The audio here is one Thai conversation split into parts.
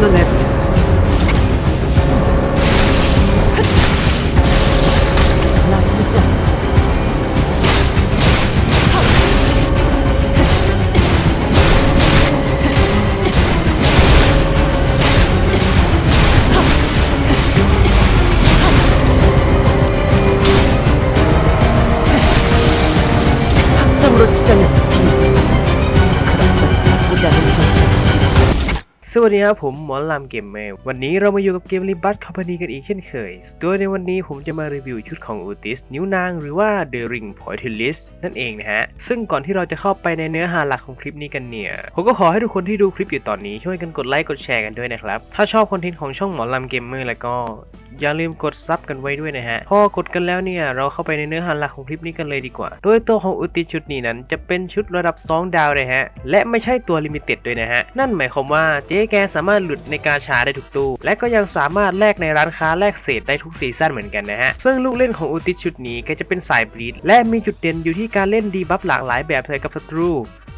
to the left. วัสดีครับผมหมอลำเกมเมลวันนี้เรามาอยู่กับเกมรีบัตคอมพานีกันอีกเช่นเคย โดยในวันนี้ผมจะมารีวิวชุดของอูติส นิ้วนางหรือว่า The Ring p o i t i l i s นั่นเองนะฮะ ซึ่งก่อนที่เราจะเข้าไปในเนื้อหาหลักของคลิปนี้กันเนี่ย ผมก็ขอให้ทุกคนที่ดูคลิปอยู่ตอนนี้ช่วยกันกดไลค์กดแชร์กันด้วยนะครับ ถ้าชอบคอนเทนต์ของช่องหมอลำเกมเมอร์แล้วก็อย่าลืมกดซับกันไว้ด้วยนะฮะ พอกดกันแล้วเนี่ยเราเข้าไปในเนื้อหาหลักของคลิปนี้กันเลยดีกว่า โดยตัวของอุติชุดนี้นั้นจะเป็นชุดระดับ 2 ดาวเลยฮะ และไม่ใช่ตัวลิมิเต็ดด้วยนะฮะ นั่นหมายความว่าเจ๊แกสามารถหลุดในกาชาได้ทุกตู้ และก็ยังสามารถแลกในร้านค้าแลกเศษได้ทุกซีซั่นเหมือนกันนะฮะ ซึ่งลูกเล่นของอุติชุดนี้ก็จะเป็นสายบลีดและมีจุดเด่นอยู่ที่การเล่นดีบัฟหลากหลายแบบเลยกับศัตรู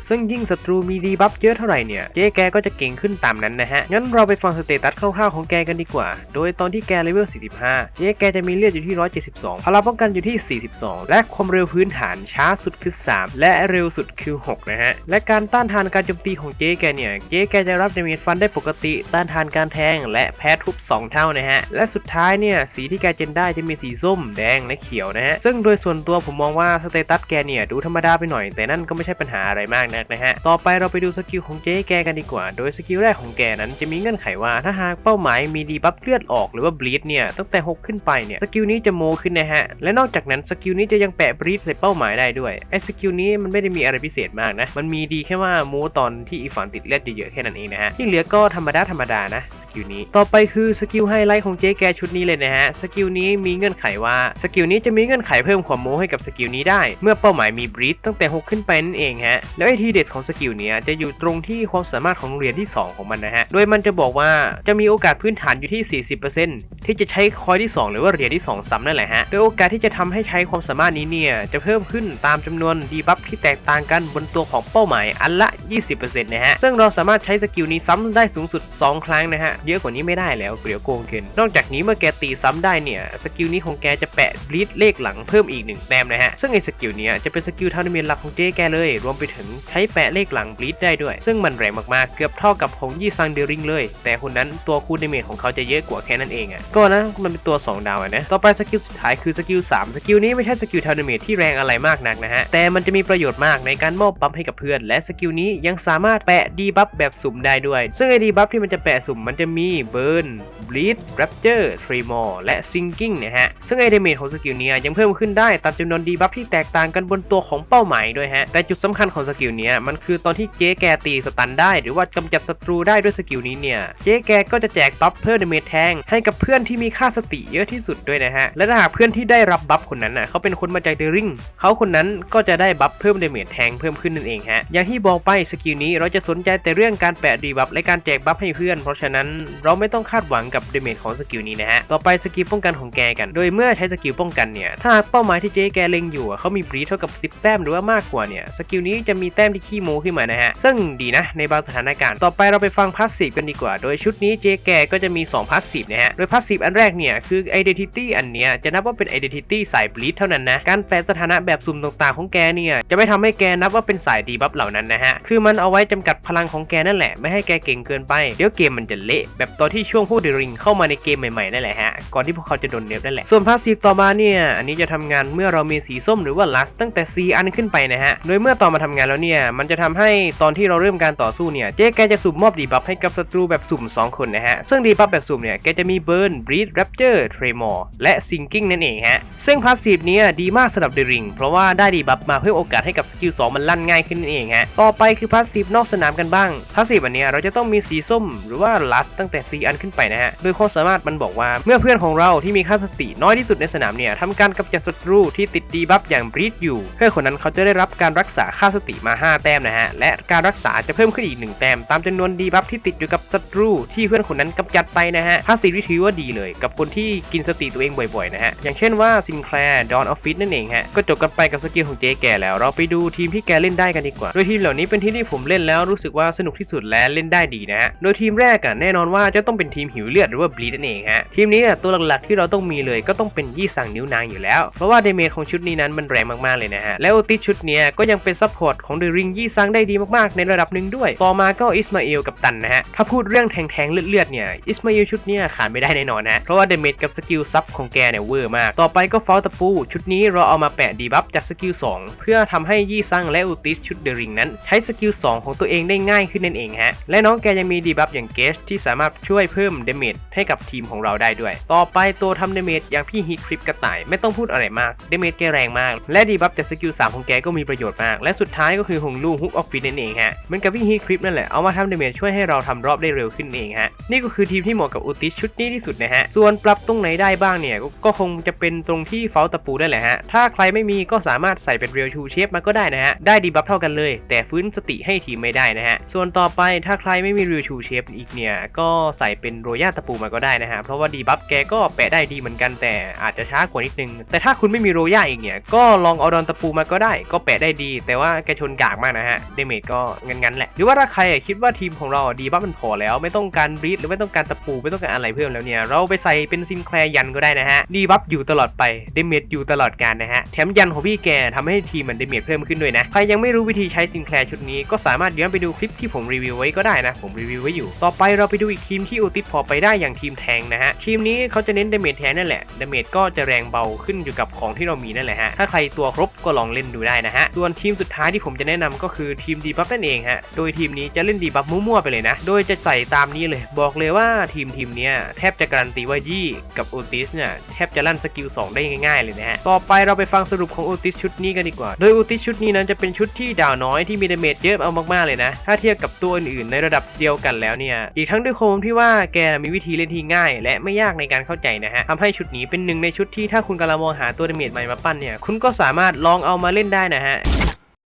ซึ่งยิ่งศัตรูมีดีบัฟเยอะเท่าไหร่เนี่ยเจ๊แกก็จะเก่งขึ้นตามนั้นนะฮะ งั้นเราไปฟังสเตตัสคร่าวๆของแกกันดีกว่า โดยตอนที่แกเลเวล 45 เจ๊แกจะมีเลือดอยู่ที่ 172 พลังป้องกันอยู่ที่ 42 และความเร็วพื้นฐานช้าสุดคือ 3 และเร็วสุดคือ 6 นะฮะ และการต้านทานการโจมตีของเจ๊แกเนี่ย เจ๊แกจะรับดาเมจฟันได้ปกติ ต้านทานการแทง และแพ้ทุบ 2 เท่านะฮะ และสุดท้ายเนี่ยสีที่แกเจนได้จะมีสีส้ม แดงและเขียวนะฮะ ซึ่งโดยส่วนตัวผมมองว่าสเตตัสแกเนี่ยดูธรรมดาไปหน่อย แต่นั่นก็ไม่ใช่ปัญหาอะไรมากนักนะฮะ ต่อไปเราไปดูสกิลของเจ๊แกกันดีกว่า โดยสกิลแรกของแกนั้นจะมีเงื่อนไขว่าถ้าหากเป้าหมายมีดีบัฟเลือดออกหรือว่าบลีดเนี่ยตั้งแต่ 6 ขึ้นไปเนี่ยสกิลนี้จะโมขึ้นนะฮะ และนอกจากนั้นสกิลนี้จะยังแปะบลีดใส่เป้าหมายได้ด้วยไอ้สกิลนี้มันไม่ได้มีอะไรพิเศษมากนะมันมีดีแค่ว่าโมตอนที่อีฝันติดเลือดเยอะๆแค่นั้นเองนะฮะที่เหลือก็ธรรมดาธรรมดานะ กิลนี้ ต่อไปคือสกิลไฮไลท์ของเจ๊แกชุดนี้เลยนะฮะ สกิลนี้มีเงื่อนไขว่า สกิลนี้จะมีเงื่อนไขเพิ่มความโม้ให้กับสกิลนี้ได้ เมื่อเป้าหมายมีบรีดตั้งแต่ 6 ขึ้นไปนั่นเองฮะ แล้วไอทีเด็ดของสกิลเนี้ยจะอยู่ตรงที่ความสามารถของเหรียญที่ 2 ของมันนะฮะ โดยมันจะบอกว่าจะมีโอกาสพื้นฐานอยู่ที่ 40%ที่จะใช้คอยที่ 2 หรือว่าเหรียญที่ 2 ซ้ำนั่นแหละฮะ โดยโอกาสที่จะทำให้ใช้ความสามารถนี้เนี่ยจะเพิ่มขึ้นตามจำนวนดีบัฟที่แตกต่างกันบนตัวของเป้าหมายอันละ 20%นะฮะ ซึ่งเราสามารถใช้สกิลนี้ซ้ำได้สูงสุด 2 ครั้งนะฮะเยอะกว่านี้ไม่ได้แล้วเดี๋ยวโกงเกิน นอกจากนี้เมื่อแกตีซ้ำได้เนี่ยสกิลนี้ของแกจะแปะบลีดเลขหลังเพิ่มอีกหนึ่งแต้มนะฮะซึ่งไอ้สกิลเนี้ยจะเป็นสกิลทาวนาเมนต์หลักของเจ๊แกเลย รวมไปถึงใช้แปะเลขหลังบลีดได้ด้วย ซึ่งมันแรงมากๆ เกือบเท่ากับของยี่ซังเดริงเลย แต่คนนั้นตัวคูณดเมจของเขาจะเยอะกว่าแค่นั้นเองอะ่ะก็นะมันเป็นตัว 2 ดาวนะต่อไปสกิลสุดท้ายคือสกิล3สกิลนี้ไม่ใช่สกิลทาวนาเมจที่แรงอะไรมากนักนะฮะแต่มันจะมีประโยชน์มากในการมอบบัฟให้กับเพื่อน และสกิลนี้ยังสามารถแปะดีบัฟแบบสุ่มได้ด้วย ซึ่งไอดีบัฟที่มันจะแปะสุ่มมันจะมีเบิร์นบลีดแรปเจอร์ทรีมอร์และซิงกิ้งนะฮะ ซึ่งไอเดเมจของสกิลเนี้ยยังเพิ่มขึ้นได้ตามจำนวนดีบัฟที่แตกต่างกันบนตัวของเป้าหมายด้วยฮะ แต่จุดสำคัญของสกิลเนี้ยมันคือตอนที่เจ๊แกตีสตันได้ หรือว่ากำจัดศัตรูได้ด้วยสกิลนี้เนี่ย เจ๊แกก็จะแจกบัฟเพิ่มเดเมจแทงให้กับเพื่อนที่มีค่าสติเยอะที่สุดด้วยนะฮะ และถ้าหากเพื่อนที่ได้รับบัฟคนนั้นน่ะเขาเป็นคนมาจากเดริงเขาคนนั้นก็จะได้บัฟเพิ่มเดเมจแทงเพิ่มขึ้นนั่นเองฮะ อย่างที่บอกไปสกิลนี้เราจะสนใจแต่เรื่องการแปะดีบัฟและการแจกบัฟให้เพื่อน เพราะฉะนั้นเราไม่ต้องคาดหวังกับเดเมจของสกิลนี้นะฮะ ต่อไปสกิลป้องกันของแกกัน โดยเมื่อใช้สกิลป้องกันเนี่ย ถ้าเป้าหมายที่เจ๊แกเล็งอยู่เขามีบรีเท่ากับ 10 แต้มหรือว่ามากกว่าเนี่ย สกิลนี้จะมีแต้มที่ขี้โมขึ้นมานะฮะ ซึ่งดีนะในบางสถานการณ์ ต่อไปเราไปฟังพาสซีฟกันดีกว่า โดยชุดนี้เจ๊แกก็จะมี2พาสซีฟนะฮะ โดยพาสซีฟอันแรกเนี่ยคือ identity อันเนี้ยจะนับว่าเป็น identity สายบลีดเท่านั้นนะ การแปลสถานะแบบสุ่มต่างๆของแกเนี่ยจะไม่ทำให้แกนับว่าเป็นสายดีบัฟเหล่านั้นนะฮะ คือมันเอาไว้จำกัดพลังของแกนั่นแหละไม่ให้แกเก่งเกินไป เดี๋ยวเกมมันจะเละแบบตอนที่ช่วงพวกเดริงเข้ามาในเกมใหม่ๆนั่นแหละฮะ ก่อนที่พวกเขาจะโดนเนฟนั่นแหละ ส่วนพาสซีฟต่อมาเนี่ย อันนี้จะทำงานเมื่อเรามีสีส้มหรือว่าลัสตั้งแต่4อันขึ้นไปนะฮะ โดยเมื่อต่อมาทำงานแล้วเนี่ย มันจะทำให้ตอนที่เราเริ่มการต่อสู้เนี่ย เจ๊แกจะสุ่มมอบดีบัฟให้กับศัตรูแบบสุ่ม 2 คนนะฮะ ซึ่งดีบัฟแบบสุ่มเนี่ย แกจะมีเบิร์นบรีดแรปเจอร์เทรมอร์และซิงกิ้งนั่นเองฮะ ซึ่งพาสซีฟเนี้ดีมากสำหรับเดริงเพราะว่าได้ดีบัฟมาเพิ่มโอกาสให้กับสกิล2มันลั่นง่ายขึ้นนั่นเองฮะ ต่อไปคือพาสซีฟนอกสนามกันบ้างพาสซีฟอันเนี้ยเราจะต้องมีสีส้มหรือว่าลัสตั้งแต่ 4 อันขึ้นไปนะฮะ โดยความสามารถมันบอกว่า เมื่อเพื่อนของเราที่มีค่าสติน้อยที่สุดในสนามเนี่ยทำการกำจัดศัตรูที่ติดดีบัฟอย่างบรีดอยู่ เพื่อนคนนั้นเขาจะได้รับการรักษาค่าสติมา 5 แต้มนะฮะ และการรักษาจะเพิ่มขึ้นอีก 1 แต้มตามจำนวนดีบัฟที่ติดอยู่กับศัตรูที่เพื่อนคนนั้นกำจัดไปนะฮะพาสซีฟที่ถือว่าดีเลย กับคนที่กินสติตัวเองบ่อยๆนะฮะ อย่างเช่นว่าซินแคลร์ดอนออฟฟิศนั่นเองฮะ ก็จบกันไปกับสกิลของเจ๊แก่แล้ว เราไปดูทีมที่แกเล่นได้กันดีกว่า โดยทีมเหล่านี้เป็นทีมที่ผมเล่นแล้วรู้สึกว่าสนุกที่สุดและเล่นได้ดีนะฮะ โดยทีมแรกอะแน่นอนว่าจะต้องเป็นทีมหิวเลือดหรือว่าบลีดนั่นเองฮะทีมนี้อะตัวหลักๆที่เราต้องมีเลยก็ต้องเป็นยี่สั่งนิ้วนางอยู่แล้ว เพราะว่าเดเมจของชุดนี้นั้นมันแรงมากๆเลยนะฮะแล้วโอติชุดเนี้ยก็ยังเป็นซัพพอร์ตของเดริงยี่ซังได้ดีมากๆ ในระดับหนึ่งด้วย ต่อมาก็อิสมาเอลกับตันนะฮะถ้าพูดเรื่องแทงๆเลือดๆเนี่ยอิสมาเอลชุดเนี้ยขาดไม่ได้แน่นอนนะเพราะว่าเดเมจกับสกิลซับของแกเนี่ยเวอร์มากต่อไปก็ฟอลตะปู ชุดนี้เราเอามาแปะดีบัฟจากสกิล2เพื่อทำให้ยี่ซังและอุติสชุดเดริงนั้น ใช้สกิล2ของตัวเองได้ง่ายขึ้นนั่นเองฮะและน้องแกยังมีดีบัฟอย่างเกสที่สามารถช่วยเพิ่มเดเมจให้กับทีมของเราได้ด้วย ต่อไปตัวทำเดเมจอย่างพี่ฮีทคลิปกระต่ายไม่ต้องพูดอะไรมากเดเมจแกแรงมาก และดีบัฟจากสกิล3ของแกก็มีประโยชน์มาก และสุดท้ายก็คือหงลู่ฮุกออฟฟิศนั่นเองฮะเหมือนกับพี่ฮีทคลิปนั่นแหละเอามาทำเดเมจช่วยให้เราทำรอบได้เร็วขึ้นเองฮะนี่ก็คือทีมที่เหมาะกับอุติสชุดนี้ที่สุดนะฮะส่วนปรับตรงไหนได้บ้างเนี่ยก็คงจะเป็นตรงที่เฟลตะปูได้แหละฮะถ้าใครไม่มีก็สามารถใส่เป็นเรียลชูเชฟมาก็ได้นะฮะได้ดีบัฟเท่ากันเลย แต่ฟื้นสติให้ทีมไม่ได้นะฮะส่วนต่อไปถ้าใครไม่มีเรียลชูเชฟอีกเนี่ยก็็ใส่เป็นโรย่าตะปูมาก็ได้นะฮะ เพราะว่าดีบัฟแกก็แปะได้ดีเหมือนกันแต่อาจจะช้ากว่านิดนึง แต่ถ้าคุณไม่มีโรย่าอีกเนี่ย ก็ลองเอาดอนตะปูมาก็ได้ ก็แปะได้ดี แต่ว่าแกชนกากมากนะฮะ เดเมจก็งั้นๆแหละ หรือว่าถ้าใครคิดว่าทีมของเราดีบัฟมันพอแล้ว ไม่ต้องการบรีดหรือไม่ต้องการตะปูไม่ต้องการอะไรเพิ่มแล้วเนี่ย เราไปใส่เป็นซินแคลยันก็ได้นะฮะ ดีบัฟอยู่ตลอดไป เดเมจอยู่ตลอดการนะฮะ แถมยันของพี่แกทำให้ทีมมันเดเมจเพิ่มขึ้นด้วยนะ ใครยังไม่รู้วิธีใช้ซินแคลชุดนี้ก็สามารถย้อนไปดูคลิปที่ผมรีวิวไว้ก็ได้นะ ผมรีวิวไว้อยู่ ต่อไปเราไปดูอีกทีมที่อุติดพอไปได้อย่างทีมแทงนะฮะทีมนี้เขาจะเน้นเดเมจแทนนั่นแหละเดเมจก็จะแรงเบาขึ้นอยู่กับของที่เรามีนั่นแหละฮะถ้าใครตัวครบก็ลองเล่นดูได้นะฮะส่วนทีมสุดท้ายที่ผมจะแนะนำก็คือทีมดีบัฟนั่นเองฮะโดยทีมนี้จะเล่นดีบัฟมั่วๆไปเลยนะโดยจะใส่ตามนี้เลยบอกเลยว่าทีมทีมเนี้ยแทบจะการันตีว่ายี่กับโอติสเนี่ยแทบจะลั่นสกิล2ได้ง่ายๆเลยนะฮะต่อไปเราไปฟังสรุปของโอติสชุดนี้กันดีกว่า โดยโอติสชุดนี้นั้นจะเป็นชุดที่ดาวน้อยที่มีดาเมจเยอะเอามากๆเลยนะ ถ้าเทียบกับตัวอื่นๆในระดับเดียวกันแล้วเนี่ย อีกทั้งด้วยคมที่ว่าแกมีวิธีเล่นที่ง่าย และไม่ยากในการเข้าใจนะฮะทำให้ชุดนี้เป็นหนึ่งในชุดที่ถ้าคุณกำลังมองหาตัวดาเมจใหม่มาปั้นเนี่ยคุณก็สามารถลองเอามาเล่นได้นะฮะ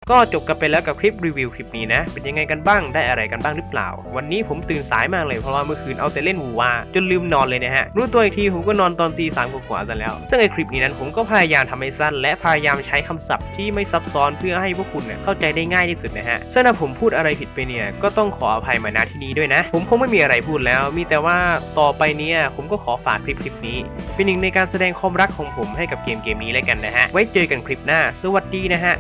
ก็จบกันไปแล้วกับคลิปรีวิวคลิปนี้นะ เป็นยังไงกันบ้างได้อะไรกันบ้างหรือเปล่า วันนี้ผมตื่นสายมากเลยเพราะว่าเมื่อคืนเอาแต่เล่นวูวาจนลืมนอนเลยนะฮะ รู้ตัวอีกทีผมก็นอนตอนตีสามกว่าๆซะแล้ว ซึ่งไอคลิปนี้นั้นผมก็พยายามทำให้สั้น และพยายามใช้คำศัพท์ที่ไม่ซับซ้อนเพื่อให้พวกคุณเนี่ยเข้าใจได้ง่ายที่สุดนะฮะซึ่งถ้าผมพูดอะไรผิดไปเนี่ยก็ต้องขออภัยมาณที่นี้ด้วยนะ ผมคงไม่มีอะไรพูดแล้ว มีแต่ว่าต่อไปเนี้ผมก็ขอฝากคลิปคลิปนี้ เป็นหนึ่งในการแสดงความรักของผมให้กับเกมเกมนี้แล้วกันนะฮะไว้เจอกันคลิปหน้า สวัสดีนะฮะ